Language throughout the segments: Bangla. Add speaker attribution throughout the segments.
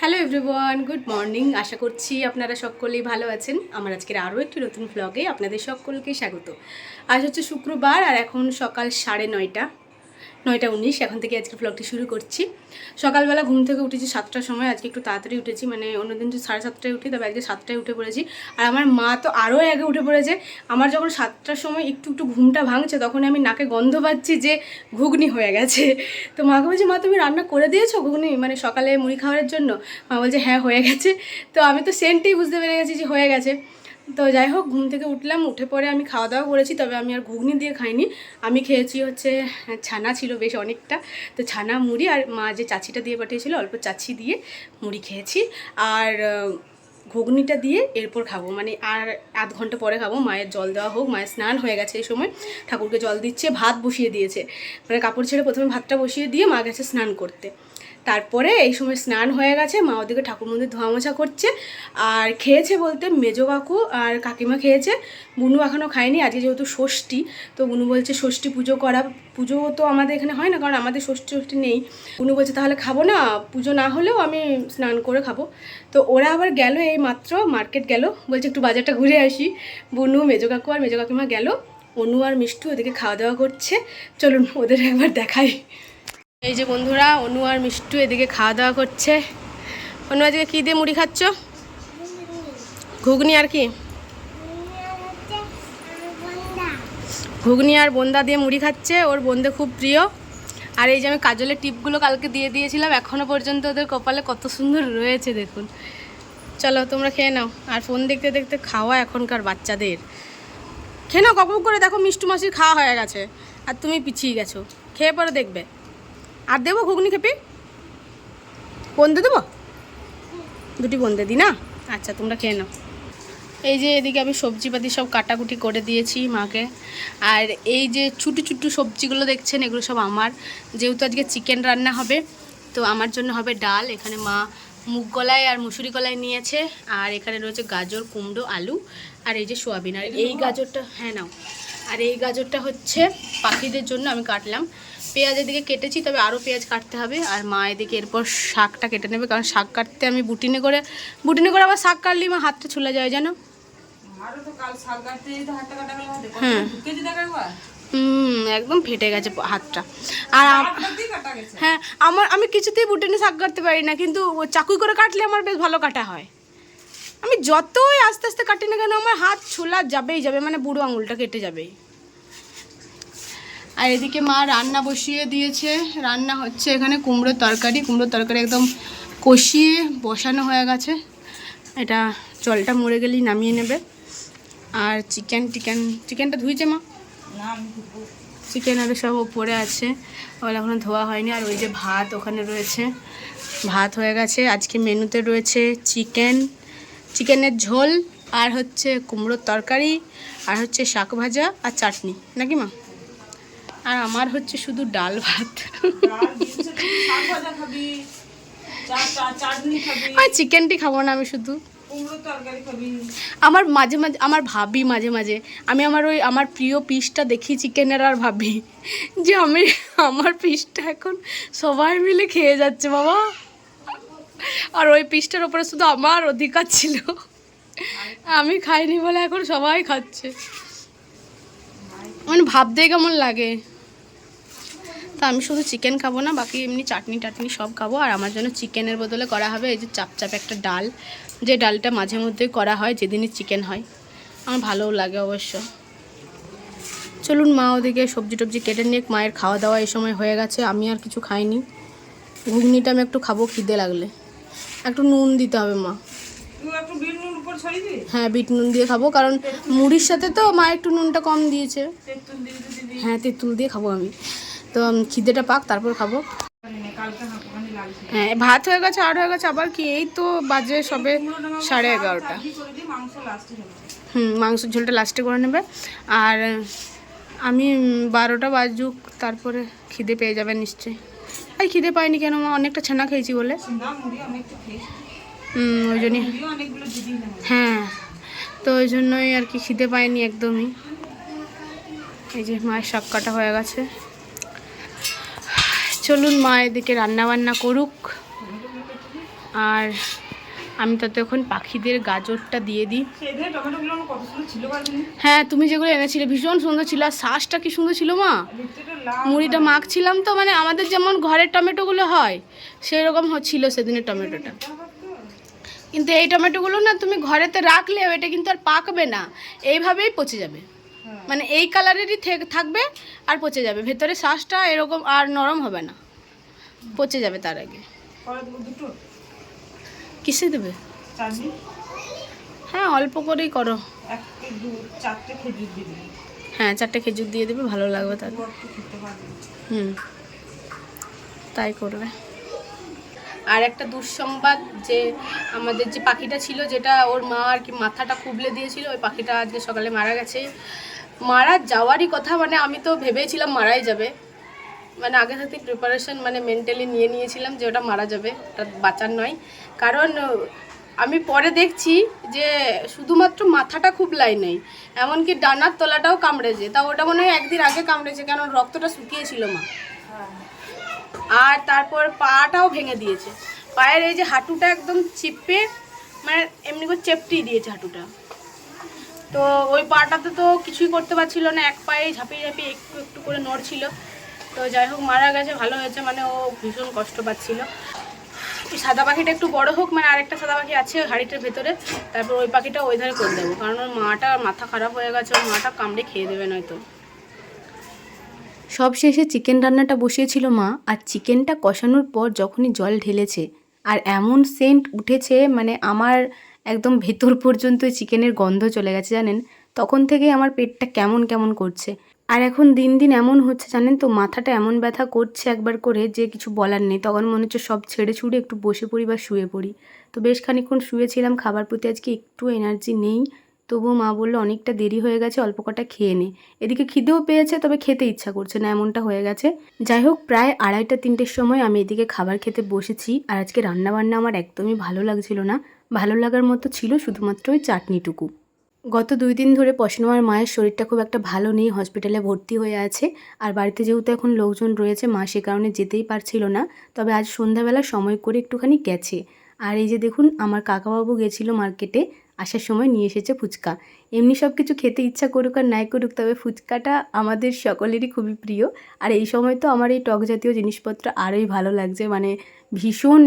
Speaker 1: হ্যালো এভরিওয়ান গুড মর্নিং আশা করছি আপনারা সকলেই ভালো আছেন। আমার আজকের আরও একটি নতুন ব্লগে আপনাদের সকলকে স্বাগত। আজ হচ্ছে শুক্রবার আর এখন সকাল সাড়ে নয়টা। নয়টা উনিশ, এখন থেকে আজকে ব্লগটি শুরু করছি। সকালবেলা ঘুম থেকে উঠেছি সাতটার সময়, আজকে একটু তাড়াতাড়ি উঠেছি মানে অন্যদিন তো সাড়ে সাতটায় উঠি, তবে আজকে সাতটায় উঠে পড়েছি। আর আমার মা তো আরও আগে উঠে পড়েছে। আমার যখন সাতটার সময় একটু একটু ঘুমটা ভাঙছে, তখন আমি নাকে গন্ধ পাচ্ছি যে ঘুগনি হয়ে গেছে। তো মাকে বলছি, মা, তুমি রান্না করে দিয়েছ ঘুগনি? মানে সকালে মুড়ি খাওয়ার জন্য। মা বলছে হ্যাঁ হয়ে গেছে। তো আমি তো সেন্টেই বুঝতে পেরে গেছি যে হয়ে গেছে। তো যাই হোক, ঘুম থেকে উঠলাম, উঠে পরে আমি খাওয়া দাওয়া করেছি, তবে আমি আর ঘুগনি দিয়ে খাইনি। আমি খেয়েছি হচ্ছে ছানা ছিল বেশ অনেকটা। তো ছানা, মুড়ি আর মা যে চাচিটা দিয়ে পাঠিয়েছিল, অল্প চাচি দিয়ে মুড়ি খেয়েছি। আর ঘুগনিটা দিয়ে এরপর খাব। মানে আর আধ ঘণ্টা পরে খাব। মায়ের জল দেওয়া হোক, মায়ের স্নান হয়ে গেছে এই সময়। ঠাকুরকে জল দিচ্ছে, ভাত বসিয়ে দিয়েছে। মানে কাপড় ছেড়ে প্রথমে ভাতটা বসিয়ে দিয়ে মা গেছে স্নান করতে। তারপরে এই সময় স্নান হয়ে গেছে, মা ওদিকে ঠাকুর মন্দির ধোয়া মোছা করছে। আর খেয়েছে বলতে মেজো কাকু আর কাকিমা খেয়েছে। বুনু এখনও খায়নি, আজকে যেহেতু ষষ্ঠী, তো বুনু বলছে ষষ্ঠী পুজো করা, পুজো তো আমাদের এখানে হয় না, কারণ আমাদের ষষ্ঠী ষষ্ঠী নেই। বুনু বলছে তাহলে খাব না, পুজো না হলেও আমি স্নান করে খাব। তো ওরা আবার গেল এই মাত্র মার্কেট গেল, বলছে একটু বাজারটা ঘুরে আসি। বুনু মেজো কাকু আর মেজো কাকিমা গেল, অনু আর মিষ্টু ওদেরকে খাওয়া দাওয়া করছে। চলুন ওদের একবার দেখাই। এই যে বন্ধুরা, অনু আর মিষ্টু এদিকে খাওয়া দাওয়া করছে। অনু, আজকে কী দিয়ে মুড়ি খাচ্ছ? ঘুগনি আর কি? ঘুগনি আর বোন্দা দিয়ে মুড়ি খাচ্ছে, ওর বোন্দে খুব প্রিয়। আর এই যে আমি কাজলের টিপগুলো কালকে দিয়ে দিয়েছিলাম এখনও পর্যন্ত ওদের কপালে কত সুন্দর রয়েছে, দেখুন। চলো, তোমরা খেয়ে নাও। আর ফোন দেখতে দেখতে খাওয়া এখনকার বাচ্চাদের। খেয়ে নাও কখন করে দেখো মিষ্টু মাসির খাওয়া হয়ে গেছে, আর তুমি পিছিয়ে গেছো। খেয়ে পরে দেখবে। আর দেবো ঘুগনি খেপি? বন্ধে দেবো? দুটি বন্ধে দিই না? আচ্ছা তোমরা খেয়ে নাও। এই যে এদিকে আমি সবজিপাতি সব কাটাকুটি করে দিয়েছি মাকে। আর এই যে ছুটু ছুটু সবজিগুলো দেখছেন, এগুলো সব আমার। যেহেতু আজকে চিকেন রান্না হবে, তো আমার জন্য হবে ডাল। এখানে মা মুগ কলাই আর মুসুরি কলাই নিয়েছে। আর এখানে রয়েছে গাজর, কুমড়ো, আলু আর এই যে সোয়াবিন। আর এই গাজরটা হ্যাঁ নাও। আর এই গাজরটা হচ্ছে পাখিদের জন্য আমি কাটলাম। পেঁয়াজ এদিকে কেটেছি তবে আরও পেঁয়াজ কাটতে হবে। আর মা এদিকে এরপর শাকটা কেটে নেবে কারণ শাক কাটতে আমি বুটিনে করে বুটিনে করে আবার শাক কাটলেই মা হাতটা ছুলে যায় জানো?
Speaker 2: হাতে
Speaker 1: হ্যাঁ। একদম ফেটে গেছে হাতটা। আর হ্যাঁ আমার আমি কিছুতেই বুটিনে শাক কাটতে পারি না কিন্তু চাকুই করে কাটলে আমার বেশ ভালো কাটা হয়। আমি যতই আস্তে আস্তে কাটি না কেন আমার হাত ছোলা যাবেই যাবে মানে বুড়ো আঙুলটা কেটে যাবেই। আর এদিকে মা রান্না বসিয়ে দিয়েছে। রান্না হচ্ছে এখানে কুমড়োর তরকারি। কুমড়োর তরকারি একদম কষিয়ে বসানো হয়ে গেছে। এটা জলটা মরে গেলেই নামিয়ে নেবে। আর চিকেন টিকেন চিকেনটা ধুইছে মা? চিকেন আরও সব ওপরে আছে। ওগুলো এখনও ধোয়া হয়নি। আর ওই যে ভাত ওখানে রয়েছে। ভাত হয়ে গেছে। আজকে মেনুতে রয়েছে চিকেন চিকেনের ঝোল আর হচ্ছে কুমড়োর তরকারি আর হচ্ছে শাক ভাজা আর চাটনি। নাকি মা? আর আমার হচ্ছে শুধু ডাল ভাত। আর চিকেনটি খাব না আমি শুধু। আমার মাঝে মাঝে, আমার ভাবি মাঝে মাঝে, আমি আমার ওই, আমার প্রিয় পিসটা দেখি চিকেনের আর ভাবি, যে আমি, আমার পিসটা এখন সবাই মিলে খেয়ে যাচ্ছে বাবা। আর ওই পিসটার ওপরে শুধু আমার অধিকার ছিল। আমি খাইনি বলে এখন সবাই খাচ্ছে। মানে ভাবতেই কেমন লাগে। তা আমি শুধু চিকেন খাব না বাকি এমনি চাটনি টাটনি সব খাব। আর আমার জন্য চিকেনের বদলে করা হবে এই যে চাপ চাপ একটা ডাল যে ডালটা মাঝে মধ্যে করা হয় যেদিনই চিকেন হয়। আমার ভালোও লাগে অবশ্য। চলুন মা ওদিকে সবজি টবজি কেটে নিয়ে মায়ের খাওয়া দাওয়া এই সময় হয়ে গেছে আমি আর কিছু খাইনি। ঘুগনিটা আমি একটু খাব খিদে লাগলে। একটু নুন দিতে হবে মা। হ্যাঁ বিট নুন দিয়ে খাব কারণ মুড়ির সাথে তো মা একটু নুনটা কম দিয়েছে। হ্যাঁ তেঁতুল দিয়ে খাব আমি। তো খিদেটা পাক, তারপর খাব। হ্যাঁ ভাত হয়ে গেছে, আর হয়ে গেছে আবার কি? এই তো বাজে সবে সাড়ে এগারোটা। হুম মাংসের ঝোলটা লাস্টে করে নেবে। আর আমি বারোটা বাজুক, তারপরে খিদে পেয়ে যাবে নিশ্চয়ই। আর খিদে পাইনি কেন মা? অনেকটা ছানা খেয়েছি বলে। ওই জন্যই। হ্যাঁ তো ওই জন্যই আর কি খিদে পাইনি একদমই। এই যে মায়ের শাক কাটা হয়ে গেছে। চলুন মা এদিকে রান্নাবান্না করুক। আর আমি তাতে এখন পাখিদের গাজরটা দিয়ে দিই। হ্যাঁ তুমি যেগুলো এনেছিলে ভীষণ সুন্দর ছিল। আর শ্বাসটা কি সুন্দর ছিল মা? মুড়িটা মাখছিলাম তো মানে আমাদের যেমন ঘরের টমেটোগুলো হয় সেই রকম ছিল সেদিনের টমেটোটা। কিন্তু এই টমেটোগুলো না তুমি ঘরেতে রাখলে এটা কিন্তু আর পাকবে না। এইভাবেই পচে যাবে। মানে এই কালারেরই থেক- থাকবে আর পচে যাবে। ভেতরে শ্বাসটা এরকম আর নরম হবে না। পচে যাবে তার আগে। কিসে দেবে? হ্যাঁ অল্প করেই করো। হ্যাঁ চারটে খেজুর দিয়ে দেবে ভালো লাগবে
Speaker 2: পারবে
Speaker 1: হুম। তাই করবে। আর একটা দুঃসংবাদ যে আমাদের যে পাখিটা ছিল, যেটা ওর মা আর কি মাথাটা কুবলে দিয়েছিল, ওই পাখিটা আজকে সকালে মারা গেছে। মারা যাওয়ারই কথা মানে আমি তো ভেবেছিলাম মারাই যাবে। মানে আগে থেকে প্রিপারেশন মানে মেন্টালি নিয়ে নিয়েছিলাম যে ওটা মারা যাবে, ওটা বাঁচার নয়। কারণ আমি পরে দেখছি যে শুধুমাত্র মাথাটা খুব লাই নেই, এমনকি ডানার তলাটাও কামড়েছে। তা ওটা মনে হয় একদিন আগে কামড়েছে কারণ রক্তটা শুকিয়েছিল মা। আর তারপর পাটাও ভেঙে দিয়েছে। পায়ের এই যে হাঁটুটা একদম চিপে মানে এমনি করে চেপটেই দিয়েছে হাঁটুটা। তো ওই পাটাতে তো কিছুই করতে পারছিল না, এক পায়ে ঝাঁপিয়ে ঝাঁপিয়ে একটু একটু করে নড়ছিল। তো যাই হোক, মারা গেছে, ভালো হয়েছে মানে ও ভীষণ কষ্ট পাচ্ছিল। সাদা পাখিটা একটু বড় হোক মানে আরেকটা সাদা পাখি আছে হাড়িটার ভেতরে, তারপর ওই পাখিটা ওই ধারে করে দেবো। কারণ ওর মাটা মাথা খারাপ হয়ে গেছে, ওর মাটা কামড়ে খেয়ে দেবে নয়তো। সব শেষে চিকেন রান্নাটা বসিয়েছিল মা, আর চিকেনটা কষানোর পর যখনই জল ঢেলেছে, আর এমন সেন্ট উঠেছে মানে আমার একদম ভেতর পর্যন্ত চিকেনের গন্ধ চলে গেছে, জানেন? তখন থেকেই আমার পেটটা কেমন কেমন করছে। আর এখন দিন দিন এমন হচ্ছে, জানেন তো, মাথাটা এমন ব্যথা করছে একবার করে যে কিছু বলার নেই। তখন মনে হচ্ছে সব ছেড়ে ছুড়ে একটু বসে পড়ি বা শুয়ে পড়ি। তো বেশ খানিক্ষণ শুয়েছিলাম, খাবার প্রতি আজকে একটু এনার্জি নেই। তবুও মা বলল, অনেকটা দেরি হয়ে গেছে, অল্প কটা খেয়ে নে। এদিকে খিদেও পেয়েছে, তবে খেতে ইচ্ছা করছে না, এমনটা হয়ে গেছে। যাই হোক, প্রায় আড়াইটা তিনটের সময় আমি এদিকে খাবার খেতে বসেছি, আর আজকে রান্নাবান্না আমার একদমই ভালো লাগছিল না। ভালো লাগার মতো ছিল শুধুমাত্র ওই চাটনিটুকু। গত দুই দিন ধরে পশনোয়ার মায়ের শরীরটা খুব একটা ভালো নেই, হসপিটালে ভর্তি হয়ে আছে। আর বাড়িতে যেহেতু এখন লোকজন রয়েছে, মা সে কারণে যেতেই পারছিল না। তবে আজ সন্ধ্যাবেলা সময় করে একটুখানি গেছে। আর এই যে দেখুন, আমার কাকাবাবু গেছিল মার্কেটে আসার সময় নিয়ে এসেছে ফুচকা। এমনি সব কিছু খেতে ইচ্ছা করুক আর নাই করুক, তবে ফুচকাটা আমাদের সকলেরই খুবই প্রিয়। আর এই সময় তো আমার এই টক জাতীয় জিনিসপত্র আরোই ভালো লাগছে মানে ভীষণ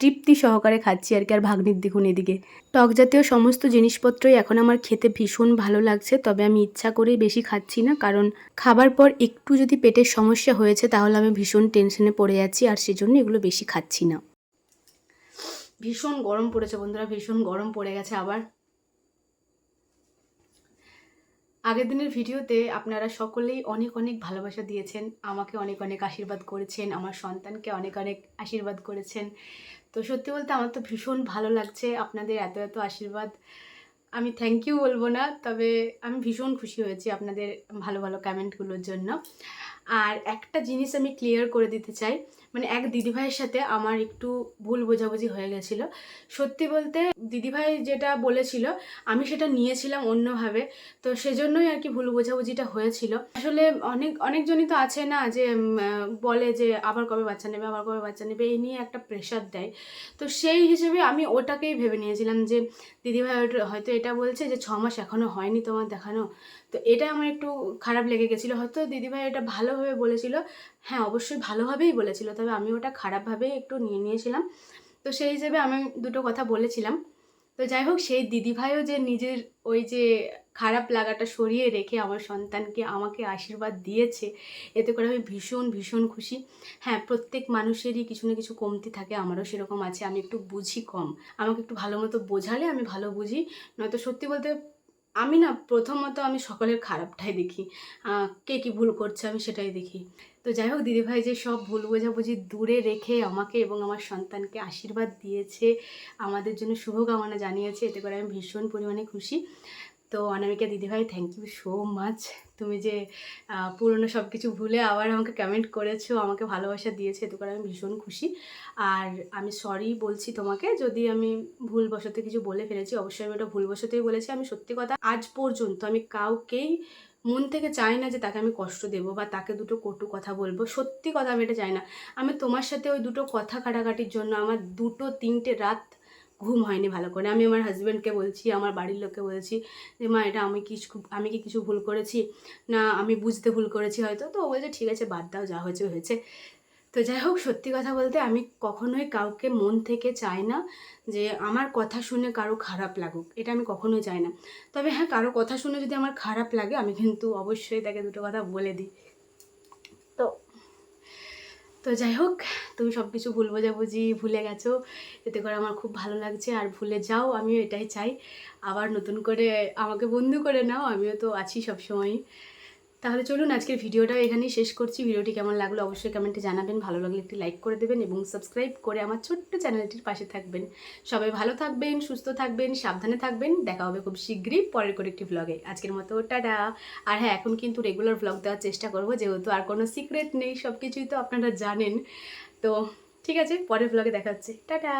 Speaker 1: তৃপ্তি সহকারে খাচ্ছি আর কি, আর ভাগ্নির দেখুন এদিকে। টক জাতীয় সমস্ত জিনিসপত্রই এখন আমার খেতে ভীষণ ভালো লাগছে, তবে আমি ইচ্ছা করেই বেশি খাচ্ছি না, কারণ খাবার পর একটু যদি পেটের সমস্যা হয়েছে, তাহলে আমি ভীষণ টেনশনে পড়ে যাচ্ছি আর সেজন্য এগুলো বেশি খাচ্ছি না। ভীষণ গরম পড়েছে বন্ধুরা, ভীষণ গরম পড়ে গেছে আবার। আগের দিনের ভিডিওতে আপনারা সকলেই অনেক অনেক ভালোবাসা দিয়েছেন, আমাকে অনেক অনেক আশীর্বাদ করেছেন, আমার সন্তানকে অনেক অনেক আশীর্বাদ করেছেন। তো সত্যি বলতে আমার তো ভীষণ ভালো লাগছে আপনাদের এত এত আশীর্বাদ। আমি থ্যাংক ইউ বলব না, তবে আমি ভীষণ খুশি হয়েছি আপনাদের ভালো ভালো কমেন্টগুলোর জন্য। আর একটা জিনিস আমি ক্লিয়ার করে দিতে চাই মানে এক দিদিভাইয়ের সাথে আমার একটু ভুল বোঝাবুঝি হয়ে গেছিল। সত্যি বলতে দিদিভাই যেটা বলেছিল, আমি সেটা নিয়েছিলাম অন্যভাবে। তো সেজন্যই আর কি ভুল বোঝাবুঝিটা হয়েছিল। আসলে অনেক, অনেকজনই তো আছে না যে বলে যে আবার কবে বাচ্চা নেবে, আবার কবে বাচ্চা নেবে, এই নিয়ে একটা প্রেশার দেয়। তো সেই হিসেবে আমি ওটাকেই ভেবে নিয়েছিলাম যে দিদিভাই হয়তো- এটা বলছে যে ছ মাস এখনও হয়নি তোমার দেখানো। তো এটা আমার একটু খারাপ লেগে গেছিল। হয়তো দিদিভাই এটা ভালোভাবে বলেছিল। হ্যাঁ অবশ্যই ভালোভাবেই বলেছিল, তবে আমি ওটা খারাপভাবে একটু নিয়ে নিয়েছিলাম। তো সেই হিসেবে আমি দুটো কথা বলেছিলাম। তো যাই হোক, সেই দিদিভাইও যে নিজের ওই যে খারাপ লাগাটা সরিয়ে রেখে আমার সন্তানকে আমাকে আশীর্বাদ দিয়েছে, এতে করে আমি ভীষণ ভীষণ খুশি। হ্যাঁ প্রত্যেক মানুষেরই কিছু না কিছু কমতি থাকে, আমারও সেরকম আছে। আমি একটু বুঝি কম। আমাকে একটু ভালো মতো বোঝালে আমি ভালো বুঝি। নয়তো সত্যি বলতে আমি না প্রথমত আমি সকলের খারাপটাই দেখি। কে কী ভুল করছে আমি সেটাই দেখি। তো যাই হোক, দিদিভাই যে সব ভুল বোঝাবুঝি দূরে রেখে আমাকে এবং আমার সন্তানকে আশীর্বাদ দিয়েছে, আমাদের জন্য শুভকামনা জানিয়েছে, এতে করে আমি ভীষণ পরিমাণে খুশি। তো অনামিকা দিদিভাই থ্যাংক ইউ সো মাচ তুমি যে পুরনো সব কিছু ভুলে আবার আমাকে কমেন্ট করেছ, আমাকে ভালোবাসা দিয়েছে এতে করে আমি ভীষণ খুশি। আর আমি সরি বলছি তোমাকে, যদি আমি ভুলবশত কিছু বলে ফেলেছি, অবশ্যই আমি ওটা ভুলবশতই বলেছি। আমি সত্যি কথা, আজ পর্যন্ত আমি কাউকেই মন থেকে চাই না যে তাকে আমি কষ্ট দেবো বা তাকে দুটো কটু কথা বলব। সত্যি কথা আমি এটা চাই না। আমি তোমার সাথে ওই দুটো কথা কাটাকাটির জন্য আমার দুটো তিনটে রাত ঘুম হয়নি ভালো করে। আমি আমার হাজব্যান্ডকে বলছি, আমার বাড়ির লোককে বলছি যে, মা, এটা আমি কিছু আমি কি কিছু ভুল করেছি? না, আমি বুঝতে ভুল করেছি হয়তো। তো ও বলছে, ঠিক আছে, বাদ দাও, যা হয়েছে হয়েছে। তো যাই হোক, সত্যি কথা বলতে আমি কখনোই কাউকে মন থেকে চাই না যে, আমার কথা শুনে কারও খারাপ লাগুক। এটা আমি কখনোই চাই না। তবে হ্যাঁ কারও কথা শুনে যদি আমার খারাপ লাগে, আমি কিন্তু অবশ্যই তাকে দুটো কথা বলে দিই। তো যাই হোক, তুমি সব কিছু ভুল বোঝাবুঝি ভুলে গেছো, এতে করে আমার খুব ভালো লাগছে। আর ভুলে যাও, আমিও এটাই চাই। আবার নতুন করে আমাকে বন্ধু করে নাও, আমিও তো আছি সবসময়ই। তাহলে চলুন আজকের ভিডিওটা এখানেই শেষ করছি। ভিডিওটি কেমন লাগল অবশ্যই কমেন্টে জানাবেন। ভালো লাগলে একটি লাইক করে দেবেন এবং সাবস্ক্রাইব করে আমার ছোট্ট চ্যানেলটির পাশে থাকবেন। সবাই ভালো থাকবেন, সুস্থ থাকবেন, সাবধানে থাকবেন। দেখা হবে খুব শীঘ্রই পরের করে একটি ব্লগে আজকের মতো টাটা। আর হ্যাঁ এখন কিন্তু রেগুলার ব্লগ দেওয়ার চেষ্টা করব, যেহেতু আর কোনো সিক্রেট নেই সব কিছুই তো আপনারা জানেন। তো ঠিক আছে, পরের ব্লগে দেখা হচ্ছে। টাটা!